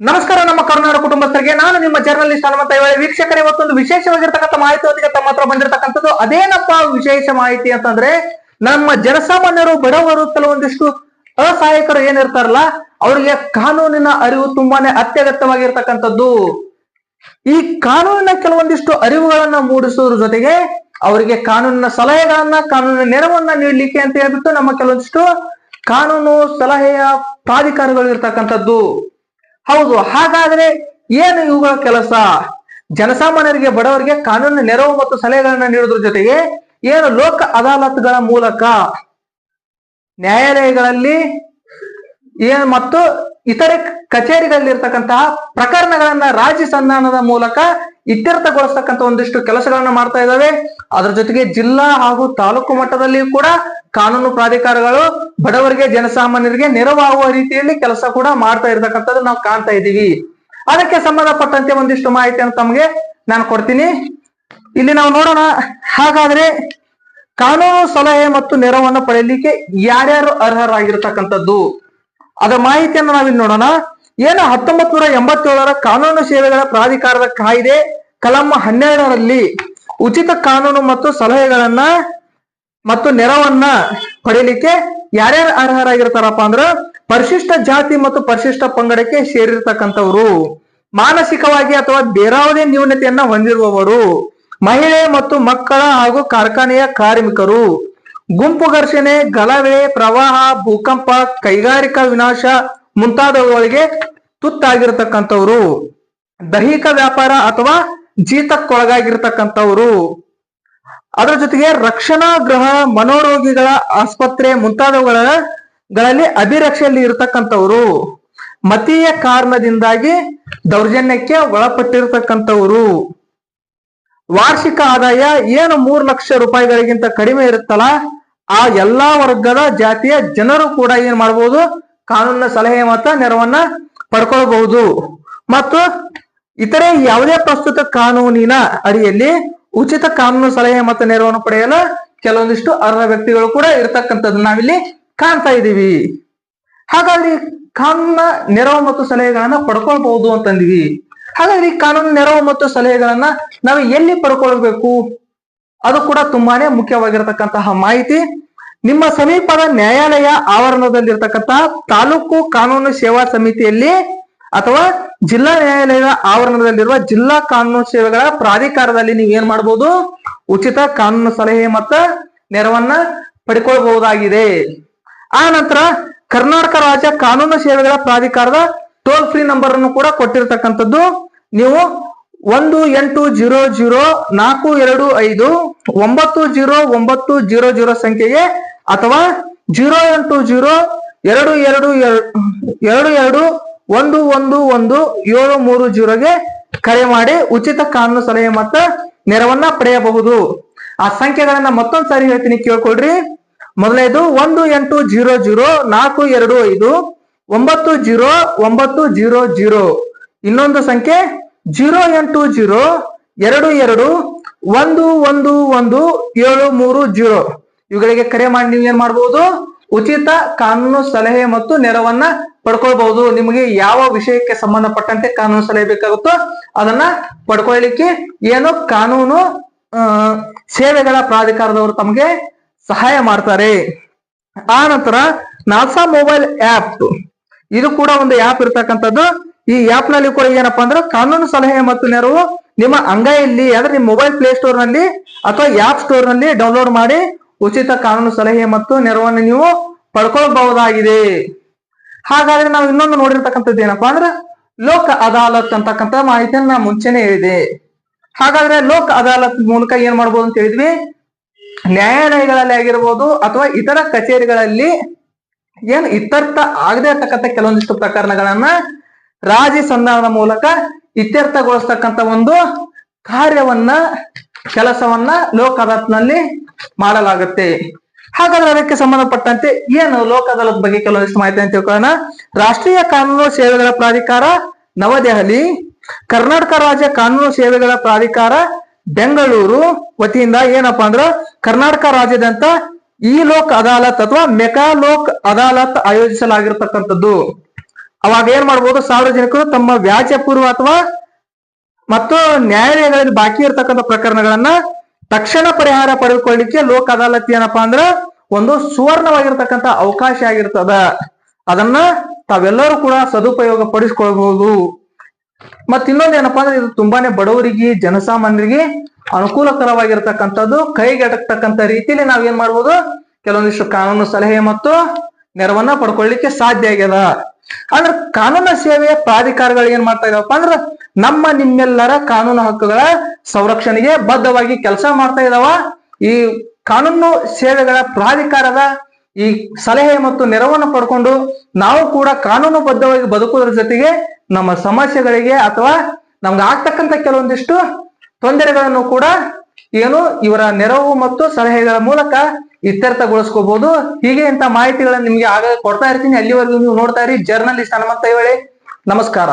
ನಮಸ್ಕಾರ, ನಮ್ಮ ಕರ್ನಾಟಕ ಕುಟುಂಬಸ್ಥರಿಗೆ. ನಾನು ನಿಮ್ಮ ಜರ್ನಲಿಸ್ಟ್ ಹನುಮಂತ ಇವಳೆ ವೀಕ್ಷಕರೇ, ಇವತ್ತೊಂದು ವಿಶೇಷವಾಗಿರ್ತಕ್ಕಂಥ ಮಾಹಿತಿಯೊಂದಿಗೆ ತಮ್ಮ ಹತ್ರ ಬಂದಿರತಕ್ಕಂಥದ್ದು ಅದೇನಪ್ಪ ವಿಶೇಷ ಮಾಹಿತಿ ಅಂತಂದ್ರೆ, ನಮ್ಮ ಜನಸಾಮಾನ್ಯರು, ಬಡವರು, ಕೆಲವೊಂದಿಷ್ಟು ಅಸಹಾಯಕರು ಏನಿರ್ತಾರಲ್ಲ, ಅವರಿಗೆ ಕಾನೂನಿನ ಅರಿವು ತುಂಬಾನೇ ಅತ್ಯಗತ್ಯವಾಗಿರ್ತಕ್ಕಂಥದ್ದು. ಈ ಕಾನೂನಿನ ಕೆಲವೊಂದಿಷ್ಟು ಅರಿವುಗಳನ್ನ ಮೂಡಿಸುವುದ್ರ ಜೊತೆಗೆ ಅವರಿಗೆ ಕಾನೂನಿನ ಸಲಹೆಗಳನ್ನ, ಕಾನೂನಿನ ನೆರವನ್ನ ನೀಡಲಿಕ್ಕೆ ಅಂತ ಹೇಳ್ಬಿಟ್ಟು ನಮ್ಮ ಕೆಲವೊಂದಿಷ್ಟು ಕಾನೂನು ಸಲಹೆಯ ಪ್ರಾಧಿಕಾರಗಳು ಇರ್ತಕ್ಕಂಥದ್ದು. ಹೌದು, ಹಾಗಾದ್ರೆ ಏನು ಇವುಗಳ ಕೆಲಸ? ಜನಸಾಮಾನ್ಯರಿಗೆ, ಬಡವರಿಗೆ ಕಾನೂನು ನೆರವು ಮತ್ತು ಸಲಹೆಗಳನ್ನ ನೀಡುವುದ್ರ ಜೊತೆಗೆ ಏನು ಲೋಕ ಅದಾಲತ್ಗಳ ಮೂಲಕ ನ್ಯಾಯಾಲಯಗಳಲ್ಲಿ ಏನು ಮತ್ತು ಇತರೆ ಕಚೇರಿಗಳಲ್ಲಿರ್ತಕ್ಕಂತಹ ಪ್ರಕರಣಗಳನ್ನ ರಾಜಿ ಸಂಧಾನದ ಮೂಲಕ ಇತ್ಯರ್ಥಗೊಳಿಸ್ತಕ್ಕಂಥ ಒಂದಿಷ್ಟು ಕೆಲಸಗಳನ್ನ ಮಾಡ್ತಾ ಇದ್ದಾವೆ. ಅದ್ರ ಜೊತೆಗೆ ಜಿಲ್ಲಾ ಹಾಗೂ ತಾಲೂಕು ಮಟ್ಟದಲ್ಲಿಯೂ ಕೂಡ ಕಾನೂನು ಪ್ರಾಧಿಕಾರಗಳು ಬಡವರಿಗೆ, ಜನಸಾಮಾನ್ಯರಿಗೆ ನೆರವಾಗುವ ರೀತಿಯಲ್ಲಿ ಕೆಲಸ ಕೂಡ ಮಾಡ್ತಾ ಇರ್ತಕ್ಕಂಥದ್ದು ನಾವು ಕಾಣ್ತಾ ಇದ್ದೀವಿ. ಅದಕ್ಕೆ ಸಂಬಂಧಪಟ್ಟಂತೆ ಒಂದಿಷ್ಟು ಮಾಹಿತಿಯನ್ನು ತಮಗೆ ನಾನು ಕೊಡ್ತೀನಿ. ಇಲ್ಲಿ ನಾವು ನೋಡೋಣ, ಹಾಗಾದ್ರೆ ಕಾನೂನು ಸಲಹೆ ಮತ್ತು ನೆರವನ್ನು ಪಡೆಯಲಿಕ್ಕೆ ಯಾರ್ಯಾರು ಅರ್ಹರಾಗಿರ್ತಕ್ಕಂಥದ್ದು? ಅದರ ಮಾಹಿತಿಯನ್ನು ನಾವಿಲ್ಲಿ ನೋಡೋಣ. ಏನು ಹತ್ತೊಂಬತ್ ನೂರ ಎಂಬತ್ತೇಳರ ಕಾನೂನು ಸೇವೆಗಳ ಪ್ರಾಧಿಕಾರದ ಕಾಯ್ದೆ ಕಲಂ ಹನ್ನೆರಡರಲ್ಲಿ ಉಚಿತ ಕಾನೂನು ಮತ್ತು ಸಲಹೆಗಳನ್ನ ಮತ್ತು ನೆರವನ್ನ ಪಡೆಯಲಿಕ್ಕೆ ಯಾರ್ಯಾರು ಅರ್ಹರಾಗಿರ್ತಾರಪ್ಪ ಅಂದ್ರ ಪರಿಶಿಷ್ಟ ಜಾತಿ ಮತ್ತು ಪರಿಶಿಷ್ಟ ಪಂಗಡಕ್ಕೆ ಸೇರಿರ್ತಕ್ಕಂಥವ್ರು. ಮಾನಸಿಕವಾಗಿ ಅಥವಾ ಬೇರಾವುದೇ ನ್ಯೂನತೆಯನ್ನ ಹೊಂದಿರುವವರು, ಮಹಿಳೆ ಮತ್ತು ಮಕ್ಕಳ ಹಾಗೂ ಕಾರ್ಖಾನೆಯ ಕಾರ್ಮಿಕರು. ಗುಂಪು ಘರ್ಷಣೆ, ಗಲಭೆ, ಪ್ರವಾಹ, ಭೂಕಂಪ, ಕೈಗಾರಿಕಾ ವಿನಾಶ ಮುಂತಾದವುಗಳಿಗೆ ತುತ್ತಾಗಿರ್ತಕ್ಕಂಥವ್ರು. ದೈಹಿಕ ವ್ಯಾಪಾರ ಅಥವಾ ಜೀತಕ್ಕೊಳಗಾಗಿರ್ತಕ್ಕಂಥವ್ರು. ಅದರ ಜೊತೆಗೆ ರಕ್ಷಣಾ ಗೃಹ ಮನೋರೋಗಿಗಳ ಆಸ್ಪತ್ರೆ ಮುಂತಾದವುಗಳ ಗಳಲ್ಲಿ ಅಭಿರಕ್ಷೆಯಲ್ಲಿ ಇರತಕ್ಕಂಥವ್ರು. ಮತೀಯ ಕಾರಣದಿಂದಾಗಿ ದೌರ್ಜನ್ಯಕ್ಕೆ ಒಳಪಟ್ಟಿರ್ತಕ್ಕಂಥವ್ರು. ವಾರ್ಷಿಕ ಆದಾಯ ಏನು ಮೂರು ಲಕ್ಷ ರೂಪಾಯಿಗಳಿಗಿಂತ ಕಡಿಮೆ ಇರುತ್ತಲ್ಲ ಆ ಎಲ್ಲಾ ವರ್ಗದ ಜಾತಿಯ ಜನರು ಕೂಡ ಏನ್ ಮಾಡಬಹುದು ಕಾನೂನಿನ ಸಲಹೆ ಮತ್ತು ನೆರವನ್ನ ಪಡ್ಕೊಳ್ಬಹುದು. ಮತ್ತು ಇತರೆ ಯಾವುದೇ ಪ್ರಸ್ತುತ ಕಾನೂನಿನ ಅಡಿಯಲ್ಲಿ ಉಚಿತ ಕಾನೂನು ಸಲಹೆ ಮತ್ತು ನೆರವನ್ನು ಪಡೆಯಲು ಕೆಲವೊಂದಿಷ್ಟು ಅರ್ಹ ವ್ಯಕ್ತಿಗಳು ಕೂಡ ಇರತಕ್ಕಂಥದ್ದು ನಾವಿಲ್ಲಿ ಕಾಣ್ತಾ ಇದ್ದೀವಿ. ಹಾಗಾಗಿ ಕಾನೂನಿನ ನೆರವು ಮತ್ತು ಸಲಹೆಗಳನ್ನ ಪಡ್ಕೊಳ್ಬಹುದು ಅಂತಂದಿವಿ. ಹಾಗಾಗಿ ಕಾನೂನು ನೆರವು ಮತ್ತು ಸಲಹೆಗಳನ್ನ ನಾವು ಎಲ್ಲಿ ಪಡ್ಕೊಳ್ಬೇಕು? ಅದು ಕೂಡ ತುಂಬಾನೇ ಮುಖ್ಯವಾಗಿರತಕ್ಕಂತಹ ಮಾಹಿತಿ. ನಿಮ್ಮ ಸಮೀಪದ ನ್ಯಾಯಾಲಯ ಆವರಣದಲ್ಲಿರ್ತಕ್ಕಂತಹ ತಾಲೂಕು ಕಾನೂನು ಸೇವಾ ಸಮಿತಿಯಲ್ಲಿ ಅಥವಾ ಜಿಲ್ಲಾ ನ್ಯಾಯಾಲಯದ ಆವರಣದಲ್ಲಿರುವ ಜಿಲ್ಲಾ ಕಾನೂನು ಸೇವೆಗಳ ಪ್ರಾಧಿಕಾರದಲ್ಲಿ ನೀವು ಏನ್ ಮಾಡಬಹುದು ಉಚಿತ ಕಾನೂನು ಸಲಹೆ ಮತ್ತು ನೆರವನ್ನ ಪಡ್ಕೊಳ್ಬಹುದಾಗಿದೆ. ಆ ನಂತರ ಕರ್ನಾಟಕ ರಾಜ್ಯ ಕಾನೂನು ಸೇವೆಗಳ ಪ್ರಾಧಿಕಾರದ ಟೋಲ್ ಫ್ರೀ ನಂಬರ್ ಅನ್ನು ಕೂಡ ಕೊಟ್ಟಿರತಕ್ಕಂಥದ್ದು. ನೀವು ಒಂದು ಎಂಟು ಜೀರೋ ಜೀರೋ ನಾಲ್ಕು ಎರಡು ಐದು ಒಂಬತ್ತು ಜೀರೋ ಒಂಬತ್ತು ಜೀರೋ ಜೀರೋ ಸಂಖ್ಯೆಗೆ ಅಥವಾ ಜೀರೋ ಎಂಟು ಜೀರೋ ಎರಡು ಎರಡು ಎರ- ಎರಡು ಎರಡು ಒಂದು ಒಂದು ಒಂದು ಏಳು ಮೂರು ಜೀರೋಗೆ ಕರೆ ಮಾಡಿ ಉಚಿತ ಕಾನೂನು ಸಲಹೆ ಮತ್ತು ನೆರವನ್ನ ಪಡೆಯಬಹುದು. ಆ ಸಂಖ್ಯೆಗಳನ್ನ ಮತ್ತೊಂದು ಸಾರಿ ಹೇಳ್ತೀನಿ ಕೇಳ್ಕೊಡ್ರಿ ಮೊದಲನೇದು, ಒಂದು ಎಂಟು ಜೀರೋ ಜೀರೋ ನಾಲ್ಕು ಎರಡು ಐದು ಒಂಬತ್ತು ಜೀರೋ ಒಂಬತ್ತು ಜೀರೋ ಜೀರೋ. ಇನ್ನೊಂದು ಸಂಖ್ಯೆ ಜೀರೋ ಎಂಟು ಜೀರೋ ಎರಡು ಎರಡು ಒಂದು ಒಂದು ಒಂದು ಏಳು ಮೂರು ಜೀರೋ. ಇವುಗಳಿಗೆ ಕರೆ ಮಾಡಿ ನೀವು ಏನ್ ಮಾಡಬಹುದು ಉಚಿತ ಕಾನೂನು ಸಲಹೆ ಮತ್ತು ನೆರವನ್ನ ಪಡ್ಕೊಳ್ಬಹುದು ನಿಮಗೆ ಯಾವ ವಿಷಯಕ್ಕೆ ಸಂಬಂಧಪಟ್ಟಂತೆ ಕಾನೂನು ಸಲಹೆ ಬೇಕಾಗುತ್ತೋ ಅದನ್ನ ಪಡ್ಕೊಳ್ಳಿಕ್ಕೆ ಏನು ಕಾನೂನು ಸೇವೆಗಳ ಪ್ರಾಧಿಕಾರದವರು ತಮಗೆ ಸಹಾಯ ಮಾಡ್ತಾರೆ. ಆ ನಂತರ ನಾಸಾ ಮೊಬೈಲ್ ಆಪ್ ಇದು ಕೂಡ ಒಂದು ಆಪ್ ಇರ್ತಕ್ಕಂಥದ್ದು. ಈ ಆಪ್ನಲ್ಲಿ ಕೂಡ ಏನಪ್ಪಾ ಅಂದ್ರೆ ಕಾನೂನು ಸಲಹೆ ಮತ್ತು ನೆರವು ನಿಮ್ಮ ಅಂಗೈಯಲ್ಲಿ ಅಂದ್ರೆ ನಿಮ್ಮ ಮೊಬೈಲ್ ಪ್ಲೇ ಸ್ಟೋರ್ನಲ್ಲಿ ಅಥವಾ ಆಪ್ ಸ್ಟೋರ್ನಲ್ಲಿ ಡೌನ್ಲೋಡ್ ಮಾಡಿ ಉಚಿತ ಕಾನೂನು ಸಲಹೆ ಮತ್ತು ನೆರವನ್ನು ನೀವು ಪಡ್ಕೊಳ್ಬಹುದಾಗಿದೆ. ಹಾಗಾದ್ರೆ ನಾವು ಇನ್ನೊಂದು ನೋಡಿರ್ತಕ್ಕಂಥದ್ದು ಏನಪ್ಪಾ ಅಂದ್ರೆ ಲೋಕ ಅದಾಲತ್ ಅಂತಕ್ಕಂಥ ಮಾಹಿತಿಯನ್ನು ನಾ ಮುಂಚೆನೆ ಹೇಳಿದೆ. ಹಾಗಾದ್ರೆ ಲೋಕ ಅದಾಲತ್ ಮೂಲಕ ಏನ್ ಮಾಡ್ಬೋದು ಅಂತ ಹೇಳಿದ್ವಿ? ನ್ಯಾಯಾಲಯಗಳಲ್ಲಿ ಆಗಿರ್ಬೋದು ಅಥವಾ ಇತರ ಕಚೇರಿಗಳಲ್ಲಿ ಏನು ಇತ್ಯರ್ಥ ಆಗದೆ ಇರ್ತಕ್ಕಂಥ ಕೆಲವೊಂದಿಷ್ಟು ಪ್ರಕರಣಗಳನ್ನ ರಾಜಿ ಸಂಧಾನದ ಮೂಲಕ ಇತ್ಯರ್ಥಗೊಳಿಸ್ತಕ್ಕಂಥ ಒಂದು ಕಾರ್ಯವನ್ನ, ಕೆಲಸವನ್ನ ಲೋಕ ಅದಾಲತ್ನಲ್ಲಿ ಮಾಡಲಾಗುತ್ತೆ. ಹಾಗಾದ್ರೆ ಅದಕ್ಕೆ ಸಂಬಂಧಪಟ್ಟಂತೆ ಏನು ಲೋಕ ಅದಾಲತ್ ಬಗ್ಗೆ ಕೆಲವೊಂದಿಷ್ಟು ಮಾಹಿತಿ ಅಂತ ತಿಳ್ಕೊಳ್ಳೋಣ. ರಾಷ್ಟ್ರೀಯ ಕಾನೂನು ಸೇವೆಗಳ ಪ್ರಾಧಿಕಾರ ನವದೆಹಲಿ, ಕರ್ನಾಟಕ ರಾಜ್ಯ ಕಾನೂನು ಸೇವೆಗಳ ಪ್ರಾಧಿಕಾರ ಬೆಂಗಳೂರು, ವತಿಯಿಂದ ಏನಪ್ಪಾ ಅಂದ್ರ ಕರ್ನಾಟಕ ರಾಜ್ಯದಂತ ಈ ಲೋಕ್ ಅದಾಲತ್ ಅಥವಾ ಮೆಕಾ ಲೋಕ್ ಅದಾಲತ್ ಆಯೋಜಿಸಲಾಗಿರ್ತಕ್ಕಂಥದ್ದು. ಅವಾಗ ಏನ್ ಮಾಡ್ಬೋದು? ಸಾರ್ವಜನಿಕರು ತಮ್ಮ ವ್ಯಾಜ್ಯ ಪೂರ್ವ ಅಥವಾ ಮತ್ತು ನ್ಯಾಯಾಲಯಗಳಲ್ಲಿ ಬಾಕಿ ಇರತಕ್ಕಂಥ ಪ್ರಕರಣಗಳನ್ನ ತಕ್ಷಣ ಪರಿಹಾರ ಪಡೆದುಕೊಳ್ಳಿಕ್ಕೆ ಲೋಕ ಅದಾಲತ್ ಏನಪ್ಪಾ ಅಂದ್ರ ಒಂದು ಸುವರ್ಣವಾಗಿರ್ತಕ್ಕಂಥ ಅವಕಾಶ ಆಗಿರ್ತದ. ಅದನ್ನ ತಾವೆಲ್ಲರೂ ಕೂಡ ಸದುಪಯೋಗ ಪಡಿಸ್ಕೊಳ್ಬಹುದು. ಮತ್ ಇನ್ನೊಂದು ಏನಪ್ಪಾ ಅಂದ್ರೆ ಇದು ತುಂಬಾನೇ ಬಡವರಿಗೆ, ಜನಸಾಮಾನ್ಯರಿಗೆ ಅನುಕೂಲಕರವಾಗಿರ್ತಕ್ಕಂಥದ್ದು. ಕೈಗೆಟಕ್ತಕ್ಕಂಥ ರೀತಿಯಲ್ಲಿ ನಾವ್ ಏನ್ ಮಾಡ್ಬೋದು? ಕೆಲವೊಂದಿಷ್ಟು ಕಾನೂನು ಸಲಹೆ ಮತ್ತು ನೆರವನ್ನ ಪಡ್ಕೊಳ್ಳಿಕ್ಕೆ ಸಾಧ್ಯ ಆಗ್ಯದ. ಅಂದ್ರೆ ಕಾನೂನು ಸೇವೆಯ ಪ್ರಾಧಿಕಾರಗಳು ಏನ್ ಮಾಡ್ತಾ ಇದಾವಪ್ಪ ಅಂದ್ರ ನಮ್ಮ ನಿಮ್ಮೆಲ್ಲರ ಕಾನೂನು ಹಕ್ಕುಗಳ ಸಂರಕ್ಷಣೆಗೆ ಬದ್ಧವಾಗಿ ಕೆಲಸ ಮಾಡ್ತಾ ಇದಾವ. ಈ ಕಾನೂನು ಸೇವೆಗಳ ಪ್ರಾಧಿಕಾರದ ಈ ಸಲಹೆ ಮತ್ತು ನೆರವನ್ನು ಪಡ್ಕೊಂಡು ನಾವು ಕೂಡ ಕಾನೂನು ಬದ್ಧವಾಗಿ ಬದುಕುವುದರ ಜೊತೆಗೆ ನಮ್ಮ ಸಮಸ್ಯೆಗಳಿಗೆ ಅಥವಾ ನಮ್ಗೆ ಆಗ್ತಕ್ಕಂಥ ಕೆಲವೊಂದಿಷ್ಟು ತೊಂದರೆಗಳನ್ನು ಕೂಡ ಏನು ಇವರ ನೆರವು ಮತ್ತು ಸಲಹೆಗಳ ಮೂಲಕ ಇತ್ಯರ್ಥಗೊಳಿಸ್ಕೋಬಹುದು ಹೀಗೆ ಇಂತ ಮಾಹಿತಿಗಳನ್ನ ನಿಮ್ಗೆ ಆಗ ಕೊಡ್ತಾ ಇರ್ತೀನಿ. ಅಲ್ಲಿವರೆಗೂ ನೀವು ನೋಡ್ತಾ ಇರಿ. ಜರ್ನಲಿಸ್ಟ್ ಹನುಮಂತ ಹೇಳಿ ನಮಸ್ಕಾರ.